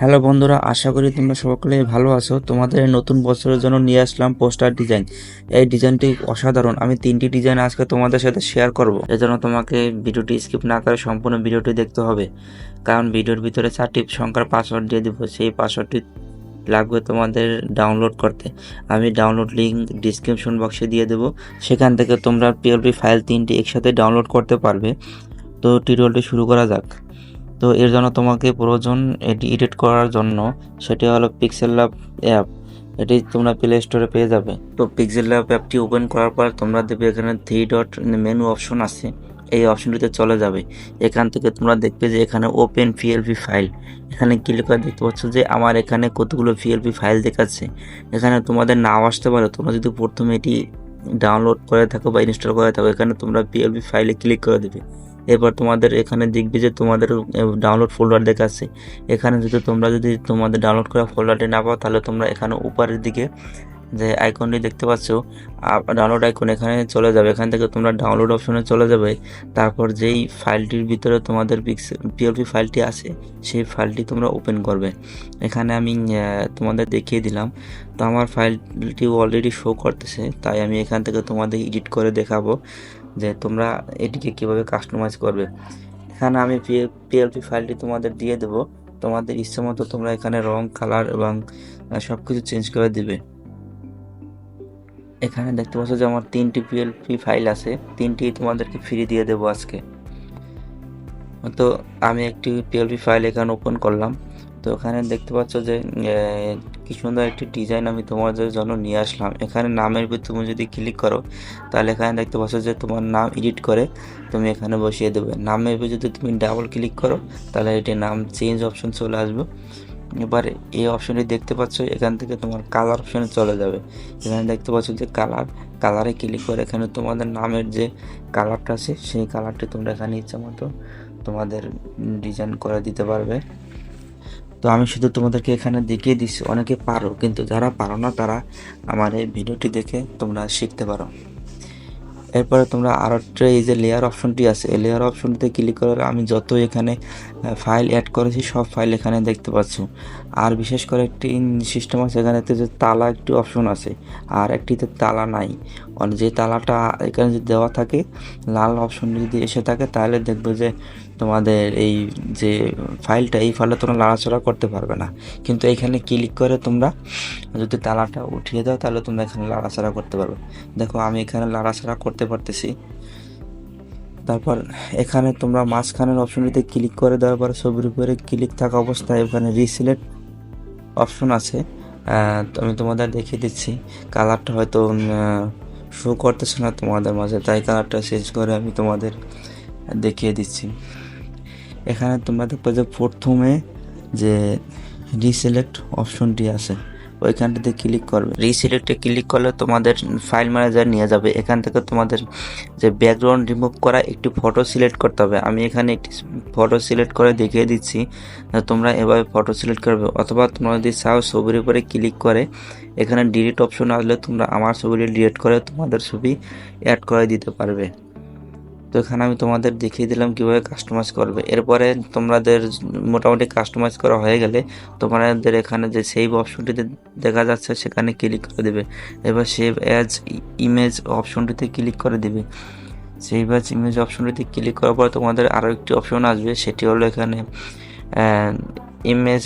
Hello বন্ধুরা, আশা করি তোমরা সকলে ভালো আছো। তোমাদের নতুন বছরের জন্য নিয়ে আসলাম পোস্টার ডিজাইন। এই ডিজাইনটি অসাধারণ। আমি তিনটি ডিজাইন আজকে তোমাদের সাথে শেয়ার করব। এজন্য তোমাকে ভিডিওটি স্কিপ না করে সম্পূর্ণ ভিডিওটি দেখতে হবে। কারণ ভিডিওর ভিতরে চারটি সংখ্যার পাসওয়ার্ড দিয়ে দেবো। সেই পাসওয়ার্ডটি লাগবে তোমাদের ডাউনলোড করতে। আমি ডাউনলোড লিঙ্ক ডিসক্রিপশন বক্সে দিয়ে দেবো। সেখান থেকে তোমরা পিএলপি ফাইল তিনটি একসাথে ডাউনলোড করতে পারবে। তো টিউটোরিয়ালটি শুরু করা যাক। তো এর জন্য তোমাকে প্রয়োজন এটি এডিট করার জন্য সেটি হলো পিক্সেল ল্যাব অ্যাপ এটি তোমরা প্লে স্টোরে পেয়ে যাবে। তো পিক্সেল ল্যাব অ্যাপটি ওপেন করার পর তোমরা দেখবে এখানে থ্রি ডট মেনু অপশন আছে। এই অপশনটিতে চলে যাবে। এখান থেকে তোমরা দেখবে যে এখানে ওপেন পিএলপি ফাইল এখানে ক্লিক করে দেখতে পাচ্ছ যে আমার এখানে কতগুলো পিএলপি ফাইল দেখাচ্ছে। এখানে তোমাদের নাও আসতে পারে। তোমরা যদি প্রথমে এটি ডাউনলোড করে থাকো বা ইনস্টল করে থাকো, এখানে তোমরা পিএলপি ফাইলে ক্লিক করে দেবে। এরপর তোমাদের এখানে দেখবে যে তোমাদের ডাউনলোড ফোল্ডার দেখাচ্ছে। এখানে যদি তোমরা যদি তোমাদের ডাউনলোড করা ফোল্ডারটি না পাও, তাহলে তোমরা এখানে উপরের দিকে যে আইকনটি দেখতে পাচ্ছ ডাউনলোড আইকন এখানে চলে যাবে। এখান থেকে তোমরা ডাউনলোড অপশনে চলে যাবে। তারপর যেই ফাইলটির ভিতরে তোমাদের পিএলপি ফাইলটি আছে, সেই ফাইলটি তোমরা ওপেন করবে। এখানে আমি তোমাদের দেখিয়ে দিলাম। তো আমার ফাইলটি অলরেডি শো করতেছে, তাই আমি এখান থেকে তোমাদের এডিট করে দেখাবো। যে তোমরা এটিকে কীভাবে কাস্টমাইজ করবে। এখানে আমি পিএলপি ফাইলটি তোমাদের দিয়ে দেব। তোমাদের ইচ্ছে মতো তোমরা এখানে রং কালার এবং সব কিছু চেঞ্জ করে দিবে। এখানে দেখতে পাচ্ছ যে আমার তিনটি পিএলপি ফাইল আছে। তিনটি তোমাদেরকে ফ্রি দিয়ে দেবো আজকে। তো আমি একটি পিএলপি ফাইল এখানে ওপেন করলাম। তো এখানে দেখতে পাচ্ছ যে কি সুন্দর একটি ডিজাইন আমি তোমাদের জন্য নিয়ে আসলাম। এখানে নামের ভিতরে তুমি যদি ক্লিক করো, তাহলে এখানে দেখতে পাচ্ছ যে তোমার নাম এডিট করে তুমি এখানে বসিয়ে দেবে। নামের ভিতরে যদি তুমি ডাবল ক্লিক করো, তাহলে এটি নাম চেঞ্জ অপশন চলে আসবে। এবার এই অপশনটি দেখতে পাচ্ছ, এখান থেকে তোমার কালার অপশনে চলে যাবে। এখানে দেখতে পাচ্ছ যে কালার কালারে ক্লিক করে এখানে তোমাদের নামের যে কালারটা আছে, সেই কালারটি তোমরা এখানে ইচ্ছা মতো তোমাদের ডিজাইন করে দিতে পারবে। তো আমি শুধু তোমাদেরকে এখানে দেখিয়ে দিচ্ছি অনেকে পারো, কিন্তু যারা পারো না, তারা আমার এই ভিডিওটি দেখে তোমরা শিখতে পারো। এরপরে তোমরা আরও এই যে লেয়ার অপশনটি আছে, এই লেয়ার অপশনটিতে ক্লিক করে আমি যত এখানে ফাইল অ্যাড করেছি, সব ফাইল এখানে দেখতে পাচ্ছ। আর বিশেষ করে একটি সিস্টেম আছে এখানে যে তালা একটি অপশন আছে, আর একটিতে তালা নাই। যে তালাটা এখানে যদি দেওয়া থাকে, লাল অপশন যদি এসে থাকে, তাহলে দেখবে যে তোমাদের এই যে ফাইলটা এই ফাইলটা তোমরা নাড়াচড়া করতে পারবে না। কিন্তু এখানে ক্লিক করে তোমরা যদি তালাটা উঠিয়ে দাও, তাহলে তোমরা এখানে লাড়াচাড়া করতে পারবে। দেখো, আমি এখানে লাড়াচাড়া করতে পারতেছি। তারপর এখানে তোমরা মাঝখানের অপশনটিতে ক্লিক করে দেওয়ার পর ছবির উপরে ক্লিক থাকা অবস্থায় ওখানে রিসিলেক্ট অপশন আছে। আমি তোমাদের দেখিয়ে দিচ্ছি। কালারটা হয়তো শো করতেছে না তোমাদের মাঝে। তাই কালারটা চেঞ্জ করে আমি তোমাদের দেখিয়ে দিচ্ছি। এখানে তোমরা দেখবে যে প্রথমে যে রিসিলেক্ট অপশনটি আছে, ওইখানটাতে ক্লিক করবে। রিসিলেক্টে ক্লিক করলে তোমাদের ফাইল ম্যানেজার নিয়ে যাবে। এখান থেকে তোমাদের যে ব্যাকগ্রাউন্ড রিমুভ করা একটি ফটো সিলেক্ট করতে হবে। আমি এখানে একটি ফটো সিলেক্ট করে দেখিয়ে দিচ্ছি তোমরা এভাবে ফটো সিলেক্ট করবে। অথবা তোমরা যদি চাও ছবির উপরে ক্লিক করে, এখানে ডিলিট অপশন আসলে তোমরা আমার ছবিটি ডিলিট করে তোমাদের ছবি অ্যাড করে দিতে পারবে। তো এখানে আমি তোমাদের দেখিয়ে দিলাম কীভাবে কাস্টমাইজ করবে। এরপরে তোমাদের মোটামুটি কাস্টমাইজ করা হয়ে গেলে তোমাদের এখানে যে সেভ অপশনটিতে দেখা যাচ্ছে সেখানে ক্লিক করে দেবে। এবার সেভ অ্যাজ ইমেজ অপশনটিতে ক্লিক করে দেবে। সেভ অ্যাজ ইমেজ অপশনটিতে ক্লিক করার পর তোমাদের আরও একটি অপশন আসবে, সেটি হলো এখানে ইমেজ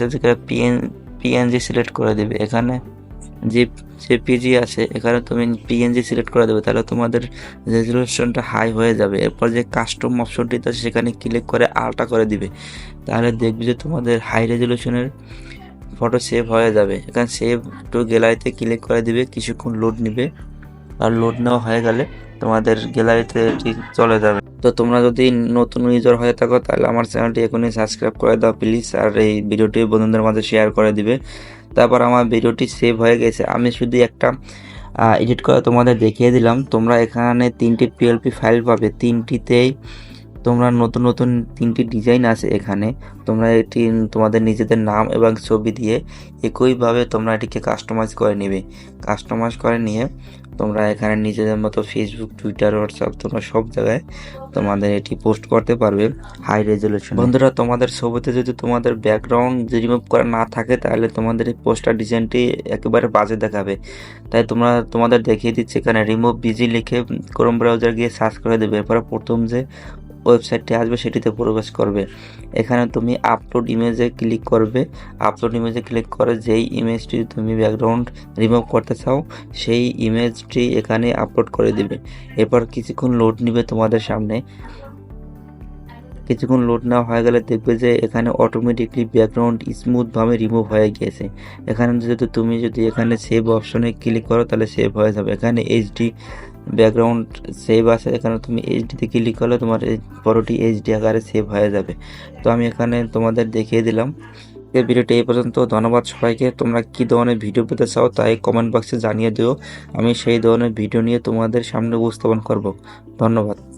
পিএন পিএনজি সিলেক্ট করে দেবে। এখানে যে যে পিজি আছে, এখানে তুমি পিএনজি সিলেক্ট করে দেবে, তাহলে তোমাদের রেজলিউশনটা হাই হয়ে যাবে। এরপর যে কাস্টম অপশনটিতে সেখানে ক্লিক করে আলটা করে দিবে। তাহলে দেখবে যে তোমাদের হাই রেজলিউশনের ফটো সেভ হয়ে যাবে। এখানে সেভ টু গ্যালারিতে ক্লিক করে দিবে, কিছুক্ষণ লোড নিবে। আর লোড নেওয়া হয়ে গেলে তোমাদের গ্যালারিতে চলে যাবে। তো তোমরা যদি নতুন ইউজার হয়ে থাকো, তাহলে আমার চ্যানেলটি এখনই সাবস্ক্রাইব করে দাও প্লিজ আর এই ভিডিওটি বন্ধুদের মাঝে শেয়ার করে দিবে। তারপর আমার ভিডিওটি সেভ হয়ে গেছে। আমি শুধু একটা এডিট করে তোমাদের দেখিয়ে দিলাম। তোমরা এখানে তিনটি পিএলপি ফাইল পাবে। তিনটিতেই তোমরা নতুন নতুন তিনটি ডিজাইন আছে এখানে। তোমরা এটি, তোমাদের নিজেদের নাম এবং ছবি দিয়ে একইভাবে তোমরা এটিকে কাস্টমাইজ করে নেবে। কাস্টমাইজ করে নিয়ে তোমরা এখানে নিজেদের মতো ফেসবুক টুইটার হোয়াটসঅ্যাপ তোমরা সব জায়গায় তোমাদের এটি পোস্ট করতে পারবে হাই রেজলিউশন বন্ধুরা, তোমাদের ছবিতে যদি তোমাদের ব্যাকগ্রাউন্ড রিমুভ করা না থাকে, তাহলে তোমাদের এই পোস্টার ডিজাইনটি একেবারে বাজে দেখাবে। তাই তোমরা, তোমাদের দেখিয়ে দিচ্ছি এখানে রিমুভ বিজি লিখে ক্রোম ব্রাউজার গিয়ে সার্চ করে দেবে। এরপরে প্রথম যে ওয়েবসাইটটি আসবে, সেটিতে প্রবেশ করবে। এখানে তুমি আপলোড ইমেজে ক্লিক করবে। আপলোড ইমেজে ক্লিক করে যেই ইমেজটি তুমি ব্যাকগ্রাউন্ড রিমুভ করতে চাও, সেই ইমেজটি এখানে আপলোড করে দিবে। এরপর কিছুক্ষণ লোড নিবে তোমাদের সামনে। কিছুক্ষণ লোড না হয়ে গেলে দেখবে যে এখানে অটোমেটিকলি ব্যাকগ্রাউন্ড স্মুথভাবে রিমুভ হয়ে গিয়েছে। এখানে যদি তুমি যদি এখানে সেভ অপশনে ক্লিক করো, তাহলে সেভ হয়ে যাবে। এখানে এইচডি ব্যাকগ্রাউন্ড সেভ আছে, এখানে তুমি এইচডিতে ক্লিক করলে তোমার এই বড়টি এইচডি আকারে সেভ হয়ে যাবে। তো আমি এখানে তোমাদের দেখিয়ে দিলাম। যে ভিডিওটি এই পর্যন্ত। ধন্যবাদ সবাইকে। তোমরা কি ধরনের ভিডিও পেতে চাও তাই কমেন্ট বক্সে জানিয়ে দিও। আমি সেই ধরনের ভিডিও নিয়ে তোমাদের সামনে উপস্থাপন করব। ধন্যবাদ।